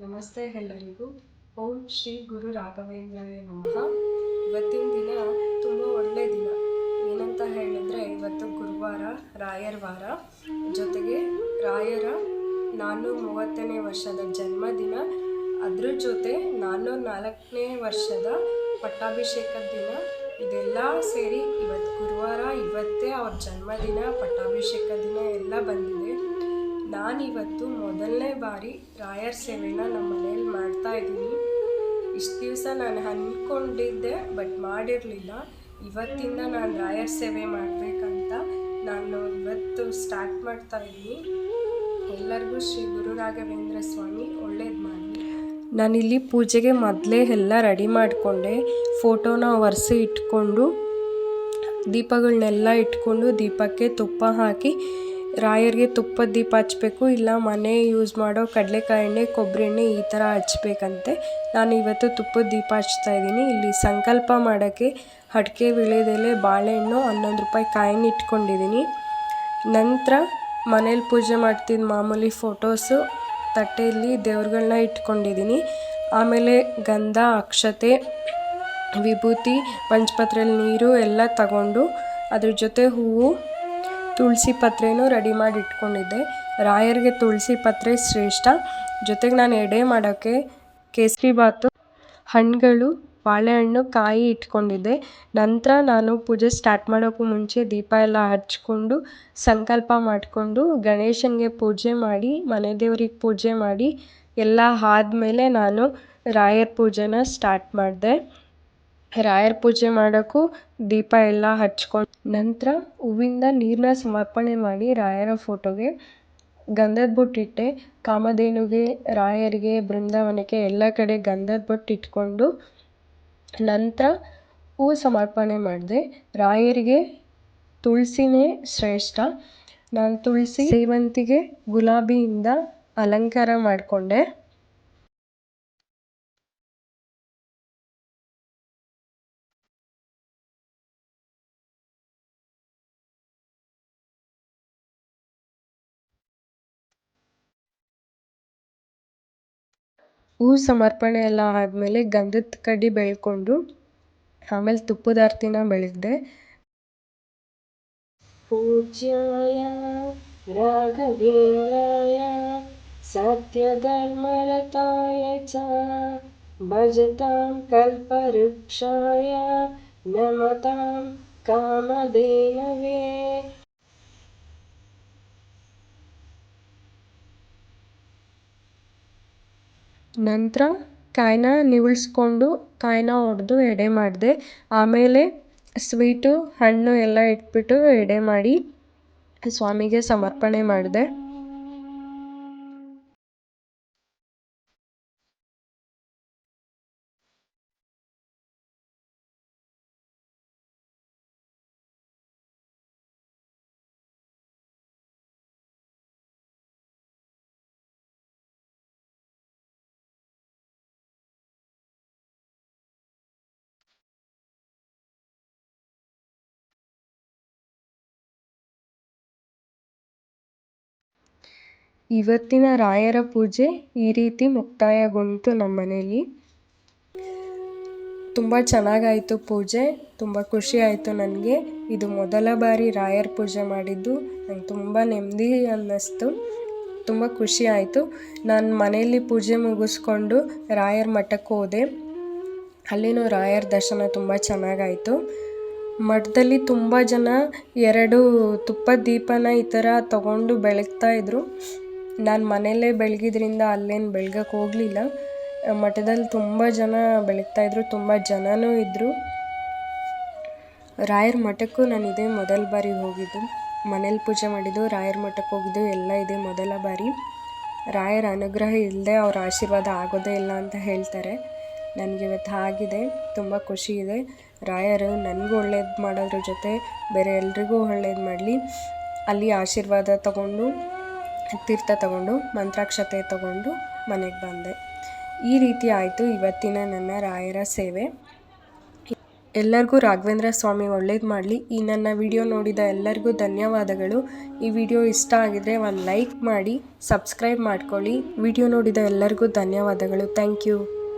ನಮಸ್ತೆ ಎಲ್ಲರಿಗೂ. ಓಂ ಶ್ರೀ ಗುರು ರಾಘವೇಂದ್ರವೇ ನಮಃ. ಇವತ್ತಿನ ದಿನ ತುಂಬ ಒಳ್ಳೆ ದಿನ. ಏನಂತ ಹೇಳಿದ್ರೆ ಇವತ್ತು ಗುರುವಾರ, ರಾಯರ ವಾರ. ಜೊತೆಗೆ ರಾಯರ ನಾನ್ನೂರ ಮೂವತ್ತನೇ ವರ್ಷದ ಜನ್ಮದಿನ. ಅದ್ರ ಜೊತೆ ನಾನ್ನೂರ ನಾಲ್ಕನೇ ವರ್ಷದ ಪಟ್ಟಾಭಿಷೇಕದ ದಿನ. ಇದೆಲ್ಲ ಸೇರಿ ಇವತ್ತು ಗುರುವಾರ, ಇವತ್ತೇ ಅವ್ರ ಜನ್ಮದಿನ, ಪಟ್ಟಾಭಿಷೇಕ ದಿನ ಎಲ್ಲ ಬಂದಿದೆ. ನಾನಿವತ್ತು ಮೊದಲನೇ ಬಾರಿ ರಾಯರ್ ಸೇವೆನ ನಮ್ಮ ಮನೇಲಿ ಮಾಡ್ತಾ ಇದ್ದೀನಿ. ಇಷ್ಟು ದಿವಸ ನಾನು ಅಂದ್ಕೊಂಡಿದ್ದೆ ಬಟ್ ಮಾಡಿರಲಿಲ್ಲ. ಇವತ್ತಿಂದ ನಾನು ರಾಯರ್ ಸೇವೆ ಮಾಡಬೇಕಂತ ನಾನು ಇವತ್ತು ಸ್ಟಾರ್ಟ್ ಮಾಡ್ತಾ ಇದ್ದೀನಿ. ಎಲ್ಲರಿಗೂ ಶ್ರೀ ಗುರು ರಾಘವೇಂದ್ರ ಸ್ವಾಮಿ ಒಳ್ಳೇದು ಮಾಡಿ ನಾನಿಲ್ಲಿ ಪೂಜೆಗೆ ಮೊದಲೇ ಎಲ್ಲ ರೆಡಿ ಮಾಡಿಕೊಂಡೆ. ಫೋಟೋನ ಒರೆಸಿ ಇಟ್ಕೊಂಡು ದೀಪಗಳನ್ನೆಲ್ಲ ಇಟ್ಕೊಂಡು ದೀಪಕ್ಕೆ ತುಪ್ಪ ಹಾಕಿ ರಾಯರಿಗೆ ತುಪ್ಪದ ದೀಪ ಹಚ್ಬೇಕು, ಇಲ್ಲ ಮನೆ ಯೂಸ್ ಮಾಡೋ ಕಡಲೆಕಾಯಿ ಎಣ್ಣೆ ಕೊಬ್ಬರಿ ಎಣ್ಣೆ ಈ ಥರ ಹಚ್ಬೇಕಂತೆ. ನಾನು ಇವತ್ತು ತುಪ್ಪದ ದೀಪ ಹಚ್ತಾ ಇದ್ದೀನಿ. ಇಲ್ಲಿ ಸಂಕಲ್ಪ ಮಾಡೋಕ್ಕೆ ಅಡಿಕೆ ವಿಳೆದೆಲೆ ಬಾಳೆಹಣ್ಣು, ಹನ್ನೊಂದು ರೂಪಾಯಿ ಕಾಯಿನ ಇಟ್ಕೊಂಡಿದ್ದೀನಿ. ನಂತರ ಮನೇಲಿ ಪೂಜೆ ಮಾಡ್ತಿದ್ದ ಮಾಮೂಲಿ ಫೋಟೋಸು ತಟ್ಟೆಯಲ್ಲಿ ದೇವ್ರುಗಳನ್ನ ಇಟ್ಕೊಂಡಿದ್ದೀನಿ. ಆಮೇಲೆ ಗಂಧ, ಅಕ್ಷತೆ, ವಿಭೂತಿ ಪಂಚಪತ್ರೆಯಲ್ಲಿ ನೀರು ಎಲ್ಲ ತಗೊಂಡು ಅದ್ರ ಜೊತೆ ಹೂವು ತುಳಸಿ ಪತ್ರೆನೂ ರೆಡಿ ಮಾಡಿ ಇಟ್ಕೊಂಡಿದ್ದೆ ರಾಯರಿಗೆ ತುಳಸಿ ಪತ್ರೆ ಶ್ರೇಷ್ಠ. ಜೊತೆಗೆ ನಾನು ಎಡೆ ಮಾಡೋಕ್ಕೆ ಕೇಸರಿ ಬಾತು, ಹಣ್ಣುಗಳು, ಬಾಳೆಹಣ್ಣು ಕಾಯಿ ಇಟ್ಕೊಂಡಿದ್ದೆ. ನಂತರ ನಾನು ಪೂಜೆ ಸ್ಟಾರ್ಟ್ ಮಾಡೋಕ್ಕೂ ಮುಂಚೆ ದೀಪ ಎಲ್ಲ ಹಚ್ಕೊಂಡು ಸಂಕಲ್ಪ ಮಾಡಿಕೊಂಡು ಗಣೇಶನಿಗೆ ಪೂಜೆ ಮಾಡಿ, ಮನೆ ದೇವ್ರಿಗೆ ಪೂಜೆ ಮಾಡಿ ಎಲ್ಲ ಆದಮೇಲೆ ನಾನು ರಾಯರ ಪೂಜೆನ ಸ್ಟಾರ್ಟ್ ಮಾಡಿದೆ. ರಾಯರ ಪೂಜೆ ಮಾಡೋಕ್ಕೂ ದೀಪ ಎಲ್ಲ ಹಚ್ಕೊಂಡು ನಂತರ ಹೂವಿಂದ ನೀರನ್ನ ಸಮರ್ಪಣೆ ಮಾಡಿ ರಾಯರ ಫೋಟೋಗೆ ಗಂಧದ ಬೊಟ್ಟು ಇಟ್ಟೆ. ಕಾಮಧೇನುಗೆ, ರಾಯರಿಗೆ, ಬೃಂದಾವನಕ್ಕೆ ಎಲ್ಲ ಕಡೆ ಗಂಧದ ಬೊಟ್ಟು ಇಟ್ಕೊಂಡು ನಂತರ ಹೂ ಸಮರ್ಪಣೆ ಮಾಡಿದೆ. ರಾಯರಿಗೆ ತುಳಸಿನೇ ಶ್ರೇಷ್ಠ. ನಾನು ತುಳಸಿ ಸೇವಂತಿಗೆ ಗುಲಾಬಿಯಿಂದ ಅಲಂಕಾರ ಮಾಡಿಕೊಂಡೆ. ಹೂ ಸಮರ್ಪಣೆ ಎಲ್ಲ ಆದಮೇಲೆ ಗಂಧದ ಕಡ್ಡಿ ಬೆಳ್ಕೊಂಡು ಆಮೇಲೆ ತುಪ್ಪದ ಆರತಿನ ಬೆಳಗ್ದೆ ಪೂಜ್ಯಾಯ ರಾಘವೇಂದ್ರಾಯ ಸತ್ಯಧರ್ಮರತಾಯ ಚ ಭಜತಾಂ ಕಲ್ಪವೃಕ್ಷಾಯ ನಮತಾಂ ಕಾಮಧೇನವೇ ನಂತರ ಕಾಯಿನ ನಿವಳ್ಸ್ಕೊಂಡು ಕಾಯಿನ ಒಡೆದು ಎಡೆ ಮಾಡಿದೆ. ಆಮೇಲೆ ಸ್ವೀಟು, ಹಣ್ಣು ಎಲ್ಲ ಇಟ್ಬಿಟ್ಟು ಎಡೆ ಮಾಡಿ ಸ್ವಾಮಿಗೆ ಸಮರ್ಪಣೆ ಮಾಡಿದೆ. ಇವತ್ತಿನ ರಾಯರ ಪೂಜೆ ಈ ರೀತಿ ಮುಕ್ತಾಯಗೊಂಡಿತು ನಮ್ಮ ಮನೆಯಲ್ಲಿ ತುಂಬ ಚೆನ್ನಾಗಾಯಿತು ಪೂಜೆ, ತುಂಬ ಖುಷಿ ಆಯಿತು ನನಗೆ. ಇದು ಮೊದಲ ಬಾರಿ ರಾಯರ ಪೂಜೆ ಮಾಡಿದ್ದು, ನಂಗೆ ತುಂಬ ನೆಮ್ಮದಿ ಅನ್ನಿಸ್ತು, ತುಂಬ ಖುಷಿ ಆಯಿತು. ನಾನು ಮನೆಯಲ್ಲಿ ಪೂಜೆ ಮುಗಿಸ್ಕೊಂಡು ರಾಯರ ಮಠಕ್ಕೆ ಹೋದೆ. ಅಲ್ಲಿನೂ ರಾಯರ ದರ್ಶನ ತುಂಬ ಚೆನ್ನಾಗಾಯಿತು. ಮಠದಲ್ಲಿ ತುಂಬ ಜನ ಎರಡು ತುಪ್ಪದ ದೀಪನ ಈ ಥರ ತಗೊಂಡು ಬೆಳಗ್ತಾ ಇದ್ರು. ನಾನು ಮನೆಯಲ್ಲೇ ಬೆಳಗಿದ್ರಿಂದ ಅಲ್ಲೇನು ಬೆಳಗಕ್ಕೆ ಹೋಗಲಿಲ್ಲ. ಮಠದಲ್ಲಿ ತುಂಬ ಜನ ಬೆಳಗ್ತಾಯಿದ್ರು ತುಂಬ ಜನನೂ ಇದ್ದರು ರಾಯರ ಮಠಕ್ಕೂ ನಾನು ಇದೇ ಮೊದಲ ಬಾರಿ ಹೋಗಿದ್ದು. ಮನೇಲಿ ಪೂಜೆ ಮಾಡಿದ್ದು, ರಾಯರ ಮಠಕ್ಕೆ ಹೋಗಿದ್ದು, ಎಲ್ಲ ಇದೆ ಮೊದಲ ಬಾರಿ. ರಾಯರ ಅನುಗ್ರಹ ಇಲ್ಲದೆ ಅವ್ರ ಆಶೀರ್ವಾದ ಆಗೋದೇ ಇಲ್ಲ ಅಂತ ಹೇಳ್ತಾರೆ. ನನಗೆ ಇವತ್ತು ಆಗಿದೆ ತುಂಬ ಖುಷಿ ಇದೆ. ರಾಯರು ನನಗೂ ಒಳ್ಳೇದು ಮಾಡೋದ್ರ ಜೊತೆ ಬೇರೆ ಎಲ್ರಿಗೂ ಒಳ್ಳೇದು ಮಾಡಲಿ. ಅಲ್ಲಿ ಆಶೀರ್ವಾದ ತಗೊಂಡು ತೀರ್ಥ ತಗೊಂಡು, ಮಂತ್ರಾಕ್ಷತೆ ತಗೊಂಡು ಮನೆಗೆ ಬಂದೆ. ಈ ರೀತಿ ಆಯಿತು ಇವತ್ತಿನ ನನ್ನ ರಾಯರ ಸೇವೆ. ಎಲ್ಲರಿಗೂ ರಾಘವೇಂದ್ರ ಸ್ವಾಮಿ ಒಳ್ಳೇದು ಮಾಡಲಿ. ಈ ನನ್ನ ವಿಡಿಯೋ ನೋಡಿದ ಎಲ್ಲರಿಗೂ ಧನ್ಯವಾದಗಳು. ಈ ವಿಡಿಯೋ ಇಷ್ಟ ಆಗಿದ್ರೆ ಒಂದು ಲೈಕ್ ಮಾಡಿ, ಸಬ್ಸ್ಕ್ರೈಬ್ ಮಾಡ್ಕೊಳ್ಳಿ. ವಿಡಿಯೋ ನೋಡಿದ ಎಲ್ಲರಿಗೂ ಧನ್ಯವಾದಗಳು. Thank you.